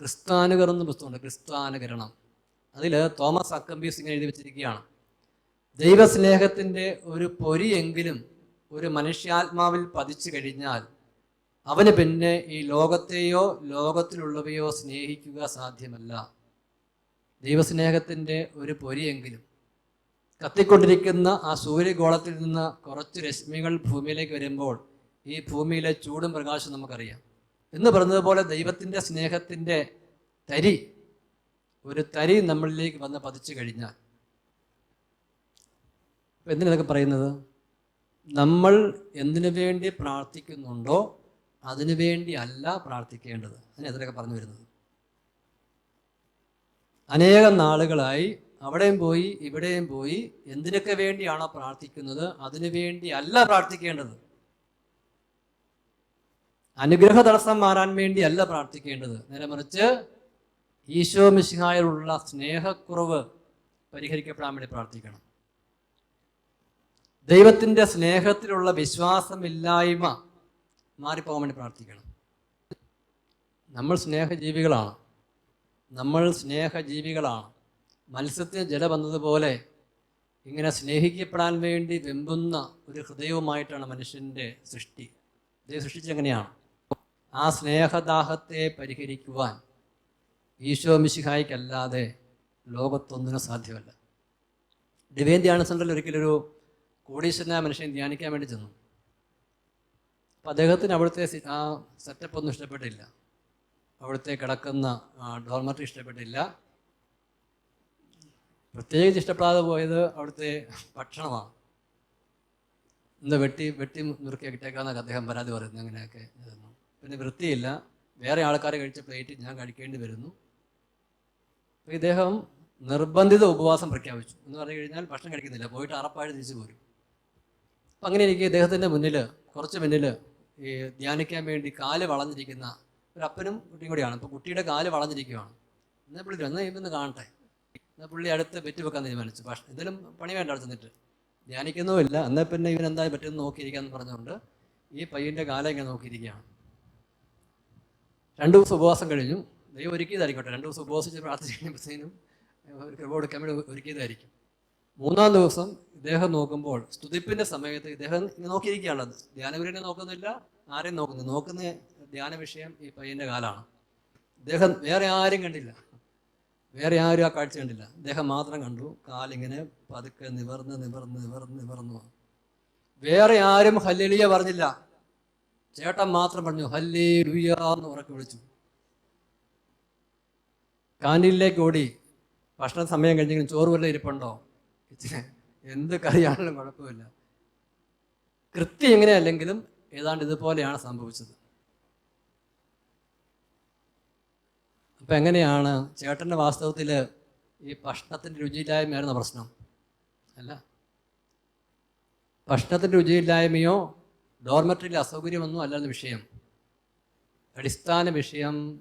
ക്രിസ്താനുകർ എന്ന പുസ്തകമുണ്ട്. ക്രിസ്താനുകരണം അതിൽ തോമസ് അക്കംബീസ് ഇങ്ങനെ എഴുതി വെച്ചിരിക്കുകയാണ്. ദൈവസ്നേഹത്തിന്റെ ഒരു പൊരിയെങ്കിലും ഒരു മനുഷ്യാത്മാവിൽ പതിച്ചു കഴിഞ്ഞാൽ അവന് പിന്നെ ഈ ലോകത്തെയോ ലോകത്തിലുള്ളവയോ സ്നേഹിക്കുക സാധ്യമല്ല. ദൈവസ്നേഹത്തിന്റെ ഒരു പൊരിയെങ്കിലും. കത്തിക്കൊണ്ടിരിക്കുന്ന ആ സൂര്യഗോളത്തിൽ നിന്ന് കുറച്ച് രശ്മികൾ ഭൂമിയിലേക്ക് വരുമ്പോൾ ഈ ഭൂമിയിലെ ചൂടും പ്രകാശം നമുക്കറിയാം. എന്ന് പറഞ്ഞതുപോലെ ദൈവത്തിന്റെ സ്നേഹത്തിന്റെ തരി ഒരു തരി നമ്മളിലേക്ക് വന്ന് പതിച്ചു കഴിഞ്ഞാൽ. ഇപ്പം എന്തിനതൊക്കെ പറയുന്നത്? നമ്മൾ എന്തിനു വേണ്ടി പ്രാർത്ഥിക്കുന്നുണ്ടോ അതിനു വേണ്ടി അല്ല പ്രാർത്ഥിക്കേണ്ടത്. അതിന് എതിരൊക്കെ പറഞ്ഞു വരുന്നത്. അനേകം നാളുകളായി അവിടെയും പോയി ഇവിടെയും പോയി എന്തിനൊക്കെ വേണ്ടിയാണോ പ്രാർത്ഥിക്കുന്നത്? അതിനു വേണ്ടി അല്ല പ്രാർത്ഥിക്കേണ്ടത്. അനുഗ്രഹ തടസ്സം മാറാൻ വേണ്ടിയല്ല പ്രാർത്ഥിക്കേണ്ടത്. നേരെ മറിച്ച് ഈശോ മിശിഹായിലുള്ള സ്നേഹക്കുറവ് പരിഹരിക്കപ്പെടാൻ വേണ്ടി പ്രാർത്ഥിക്കണം. ദൈവത്തിന്റെ സ്നേഹത്തിലുള്ള വിശ്വാസമില്ലായ്മ മാറിപ്പോകാൻ വേണ്ടി പ്രാർത്ഥിക്കണം. നമ്മൾ സ്നേഹജീവികളാണ്. നമ്മൾ സ്നേഹജീവികളാണ്. മത്സ്യത്തിന് ജല വന്നതുപോലെ ഇങ്ങനെ സ്നേഹിക്കപ്പെടാൻ വേണ്ടി വെമ്പുന്ന ഒരു ഹൃദയവുമായിട്ടാണ് മനുഷ്യന്റെ സൃഷ്ടി. ദൈവം സൃഷ്ടിച്ചെങ്ങനെയാണ് ആ സ്നേഹദാഹത്തെ പരിഹരിക്കുവാൻ ഈശോ മിശിഹായിക്കല്ലാതെ ലോകത്തൊന്നിനും സാധ്യമല്ല. ഡിവൈൻ ധ്യാന സെന്ററിൽ ഒരിക്കലൊരു കോടീശ്വരനായ മനുഷ്യൻ ധ്യാനിക്കാൻ വേണ്ടി ചെന്നു. അപ്പം അദ്ദേഹത്തിന് അവിടുത്തെ ആ സെറ്റപ്പ് ഒന്നും ഇഷ്ടപ്പെട്ടില്ല. അവിടുത്തെ കിടക്കുന്ന ഡോർമറ്ററി ഇഷ്ടപ്പെട്ടില്ല. പ്രത്യേകിച്ച് ഇഷ്ടപ്പെടാതെ പോയത് അവിടുത്തെ ഭക്ഷണമാണ്. എന്താ വെട്ടി വെട്ടി നുറുക്കി കിട്ടേക്കാന്നൊക്കെ അദ്ദേഹം പരാതി പറയുന്നു അങ്ങനെയൊക്കെ. പിന്നെ വൃത്തിയില്ല. വേറെ ആൾക്കാരെ കഴിച്ച പ്ലേറ്റ് ഞാൻ കഴിക്കേണ്ടി വരുന്നു. ഇദ്ദേഹം നിർബന്ധിത ഉപവാസം പ്രഖ്യാപിച്ചു. എന്ന് പറഞ്ഞു കഴിഞ്ഞാൽ ഭക്ഷണം കഴിക്കുന്നില്ല. പോയിട്ട് അറപ്പായിട്ട് തിരിച്ചു പോരും. അപ്പം അങ്ങനെ എനിക്ക് ഇദ്ദേഹത്തിന്റെ മുന്നിൽ കുറച്ച് മുന്നിൽ ഈ ധ്യാനിക്കാൻ വേണ്ടി കാൽ വളഞ്ഞിരിക്കുന്ന ഒരു അപ്പനും കുട്ടിയും കൂടിയാണ്. അപ്പോൾ കുട്ടിയുടെ കാൽ വളഞ്ഞിരിക്കുകയാണ് എന്നാൽ പുള്ളി ഒന്ന് ഇന്ന് കാണട്ടെ. എന്നാൽ പുള്ളി അടുത്ത് പെറ്റ് വെക്കാൻ തീരുമാനിച്ചു. ഭക്ഷണം എന്തെങ്കിലും പണി വേണ്ട അവിടെ ചെന്നിട്ട്. ധ്യാനിക്കുന്നുമില്ല എന്നാൽ പിന്നെ ഇവൻ എന്താ പറ്റുമെന്ന് നോക്കിയിരിക്കാന്ന് പറഞ്ഞുകൊണ്ട് ഈ പയ്യന്റെ കാലം ഇങ്ങനെ നോക്കിയിരിക്കുകയാണ്. രണ്ടു ദിവസം ഉപവാസം കഴിഞ്ഞു ദൈവം ഒരുക്കിയതായിരിക്കട്ടെ. രണ്ട് ദിവസം ഉപവാസിച്ച് പ്രാർത്ഥിച്ച് കഴിയുമ്പോഴത്തേനും ഒരു കൃപ കൊടുക്കാൻ വേണ്ടി ഒരുക്കിയതായിരിക്കും. മൂന്നാം ദിവസം ഇദ്ദേഹം നോക്കുമ്പോൾ സ്തുതിപ്പിന്റെ സമയത്ത് ഇദ്ദേഹം ഇങ്ങനെ നോക്കിയിരിക്കുകയാണത് ധ്യാനഗുരുവിനെ നോക്കുന്നില്ല ആരെയും നോക്കുന്നു നോക്കുന്ന ധ്യാന വിഷയം ഈ പയ്യന്റെ കാലാണ്. ഇദ്ദേഹം വേറെ ആരും കണ്ടില്ല. വേറെ ആരും ആ കാഴ്ച കണ്ടില്ല. ഇദ്ദേഹം മാത്രം കണ്ടു. കാലിങ്ങനെ പതുക്കെ നിവർന്ന് നിവർന്ന് നിവർന്ന് നിവർന്നു. വേറെ ആരും ഹല്ലേലിയ പറഞ്ഞില്ല. ചേട്ടൻ മാത്രം പറഞ്ഞു ഹല്ലേ ലുയ എന്ന് ഉറക്കി വിളിച്ചു. കാന്റീനിലേക്ക് ഓടി. ഭക്ഷണ സമയം കഴിഞ്ഞെങ്കിലും ചോറ് വല്ല ഇരിപ്പുണ്ടോ? എന്ത് കറിയാണെങ്കിലും കുഴപ്പമില്ല. കൃത്യം എങ്ങനെയല്ലെങ്കിലും ഏതാണ്ട് ഇതുപോലെയാണ് സംഭവിച്ചത്. അപ്പം എങ്ങനെയാണ് ചേട്ടന്റെ വാസ്തവത്തിൽ ഈ ഭക്ഷണത്തിന്റെ രുചിയില്ലായ്മയായിരുന്ന പ്രശ്നം? അല്ല. ഭക്ഷണത്തിന്റെ രുചിയില്ലായ്മയോ ഡോർമെട്രിയിലെ അസൗകര്യമൊന്നും അല്ലാതെ വിഷയം. അടിസ്ഥാന വിഷയം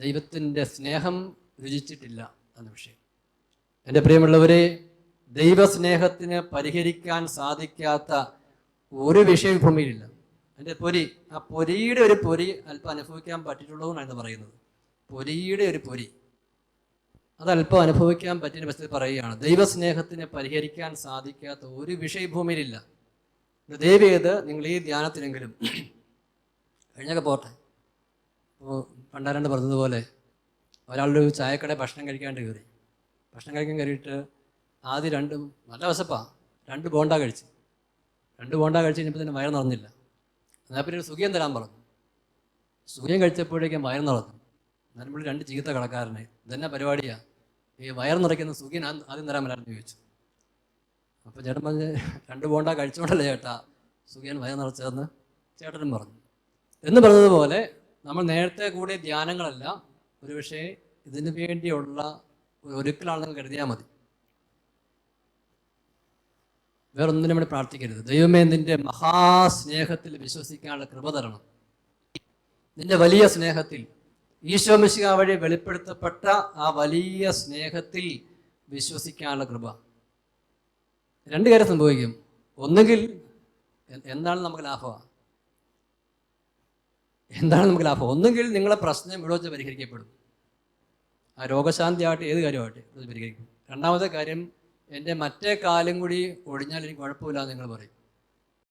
ദൈവത്തിന്റെ സ്നേഹം രുചിച്ചിട്ടില്ല എന്ന വിഷയം. എന്റെ പ്രിയമുള്ളവരെ ദൈവസ്നേഹത്തിന് പരിഹരിക്കാൻ സാധിക്കാത്ത ഒരു വിഷയം ഭൂമിയിലില്ല. എന്റെ പൊരി ആ പൊരിയുടെ ഒരു പൊരി അല്പം അനുഭവിക്കാൻ പറ്റിയിട്ടുള്ളൂ എന്നാണ് പറയുന്നത്. പൊരിയുടെ ഒരു പൊരി. അതല്പം അനുഭവിക്കാൻ പറ്റിയ പറ്റി പറയുകയാണ്. ദൈവസ്നേഹത്തിന് പരിഹരിക്കാൻ സാധിക്കാത്ത ഒരു വിഷയം ഭൂമിയിലില്ല. ദയവ് നിങ്ങൾ ഈ ധ്യാനത്തിനെങ്കിലും കഴിഞ്ഞൊക്കെ പോട്ടെ. ഇപ്പോൾ പണ്ടാരണ്ട് പറഞ്ഞതുപോലെ ഒരാളുടെ ഒരു ചായക്കട ഭക്ഷണം കഴിക്കാണ്ട് കയറി. ഭക്ഷണം കഴിക്കാൻ കയറിയിട്ട് ആദ്യം രണ്ടും നല്ല വശപ്പാ. രണ്ട് ബോണ്ട കഴിച്ച്. രണ്ട് ബോണ്ട കഴിച്ച് കഴിഞ്ഞപ്പോൾ തന്നെ വയർ നിറഞ്ഞില്ല. എന്നാൽ പിന്നെ ഒരു സുഖിയം തരാൻ പറഞ്ഞു. സുഖിയം കഴിച്ചപ്പോഴേക്കും വയർ നിറഞ്ഞു. എന്നാലും രണ്ട് ചീത്ത കടക്കാരനെ ഇതെന്നെ പരിപാടിയാണ് ഈ വയർ നിറയ്ക്കുന്ന സുഖിയൻ ആദ്യം തരാൻ പറ്റാമെന്ന് ചോദിച്ചു. അപ്പോൾ ചേട്ടൻ പറഞ്ഞ് രണ്ട് ബോണ്ട കഴിച്ചോണ്ടല്ലേ ചേട്ടാ? സുഖിയൻ വയ നിറച്ചതെന്ന് ചേട്ടനും പറഞ്ഞു. എന്ന് പറഞ്ഞതുപോലെ നമ്മൾ നേരത്തെ കൂടിയ ധ്യാനങ്ങളെല്ലാം ഒരുപക്ഷെ ഇതിനു വേണ്ടിയുള്ള ഒരു ഒരുക്കലാണെന്ന് കരുതിയാൽ മതി. വേറൊന്നിനും വേണ്ടി പ്രാർത്ഥിക്കരുത്. ദൈവമേ നിന്റെ മഹാസ്നേഹത്തിൽ വിശ്വസിക്കാനുള്ള കൃപ തരണം. നിന്റെ വലിയ സ്നേഹത്തിൽ ഈശോ മിശിഹ വഴി വെളിപ്പെടുത്തപ്പെട്ട ആ വലിയ സ്നേഹത്തിൽ വിശ്വസിക്കാനുള്ള കൃപ. രണ്ട് കാര്യം സംഭവിക്കും. ഒന്നുകിൽ എന്താണ് നമുക്ക് ലാഭമാണ് എന്താണ് നമുക്ക് ലാഭം? ഒന്നുകിൽ നിങ്ങളെ പ്രശ്നം ഇവിടെ വെച്ച് പരിഹരിക്കപ്പെടും. ആ രോഗശാന്തി ആവട്ടെ ഏത് കാര്യമാവട്ടെ പരിഹരിക്കും. രണ്ടാമത്തെ കാര്യം എന്റെ മറ്റേ കാലം കൂടി ഒഴിഞ്ഞാൽ എനിക്ക് കുഴപ്പമില്ല നിങ്ങൾ പറയും.